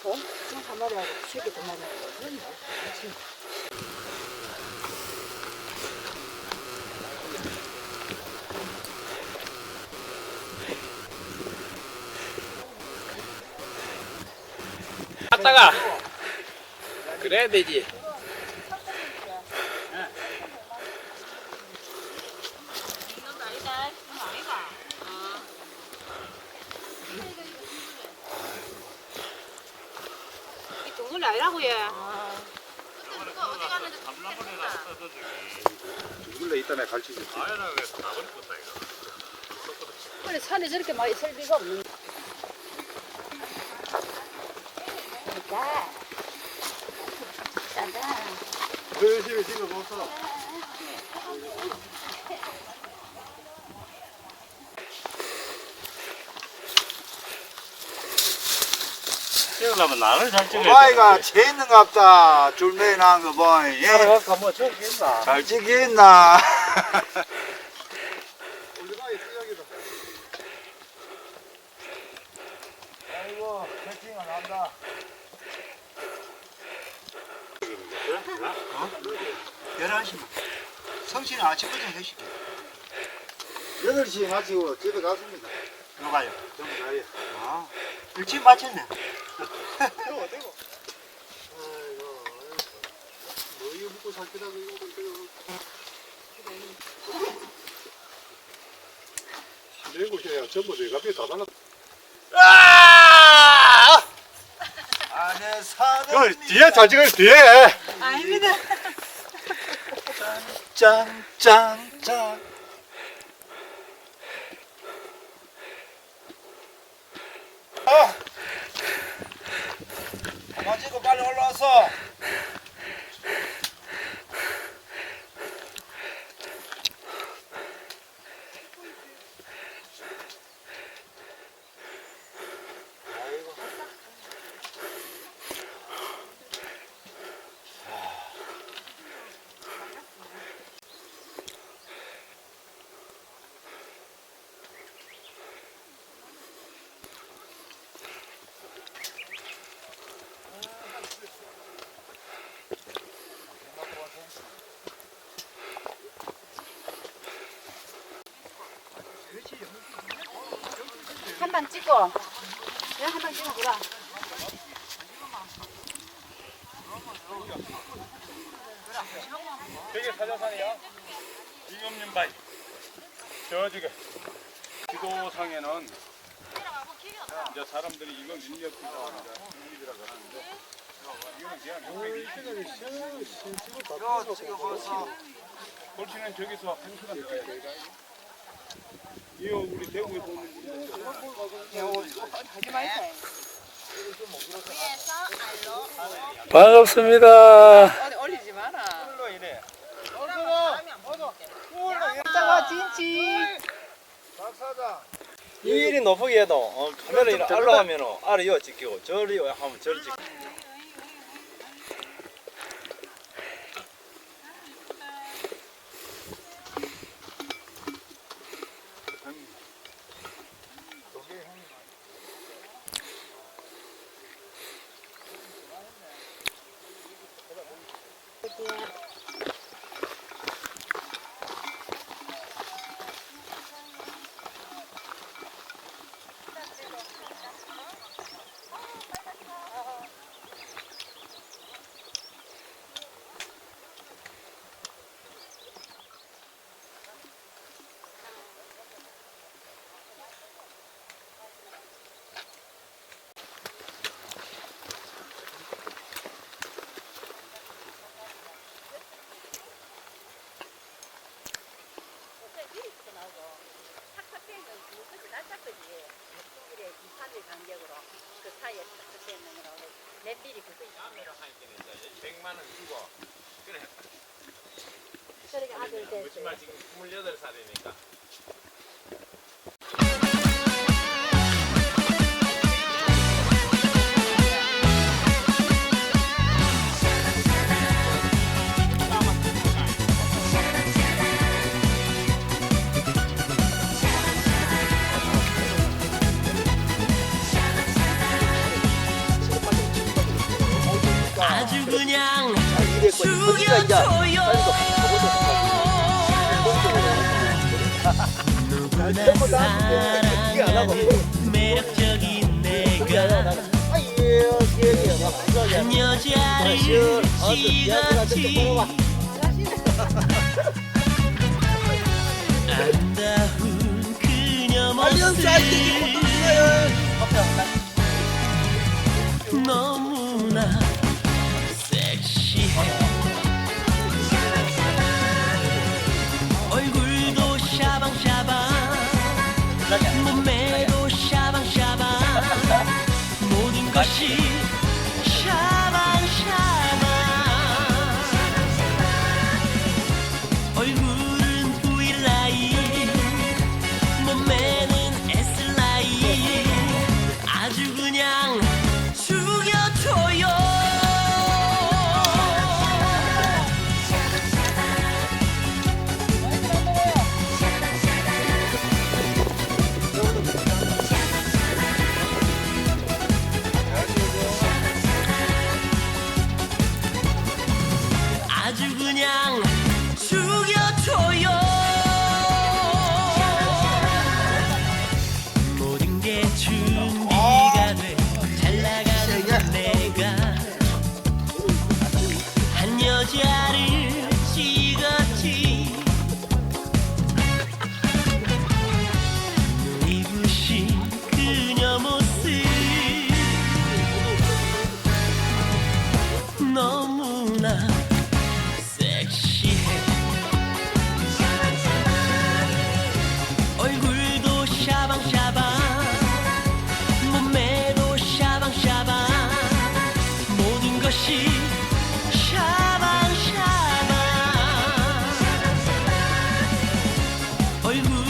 하고 한 마리하고 새끼 두 마리하고 그런 거 같이. 갔다가 그래야 되지. 이 동물이 아니라고 얘. 죽을래 이따 갈치지. 그래 산에 저렇게 많이 설 리가 없는. 자, 짜잔. 열심히 찍어보소. 찍으려면 나를 잘 찍어야 오마이가 재능갑다. 줄매 나은 거 봐. 예. 아까 뭐 저기겠나? 잘 찍겠나. 아이고, 채팅은 한다. 어? 11시. 성신이 아침부터 해줄게. 8시에 마치고 집에 갔습니다. 누가요? 좀 가요. 아. 일찍 마쳤네. 되고, 되고. 아이고, 뭐 이거 먹고 살 거라고 이거 내 곳이야 전부 내 값이 다 달라. 아! 안에 사는 그 뒤에 잘 찍어요 뒤에. 아닙니다. 짠 짠 짠. 아! 가지고 빨리 올라와서. 한 방 찍어. 내가 한방 찍어보라. 되게 사자산이야. 이금님 바이. 저쪽에 지도상에는 이제 사람들이 이건 능력이다, 능력이라고 하는데 이거는 그냥 능력이 요 찍어보소. 골치는 저기서 한 시간 돼. 이거 우리 대구에 보는. 반갑습니다. 올리지 마라. 짜와 진치. 박사장. 이 일이 높게 어, 카메라 이렇게 올라가면 아래 요 찍히고 저리 요 하면 저리 찍히고 저렇게 아들 됐어. 정말 지금 28살이니까. 아주 그냥 죽여줘요. 누구나 사랑하는 매력적인 내가. 한 여자를 지같이. 안다운 그녀 모습 너무 saygı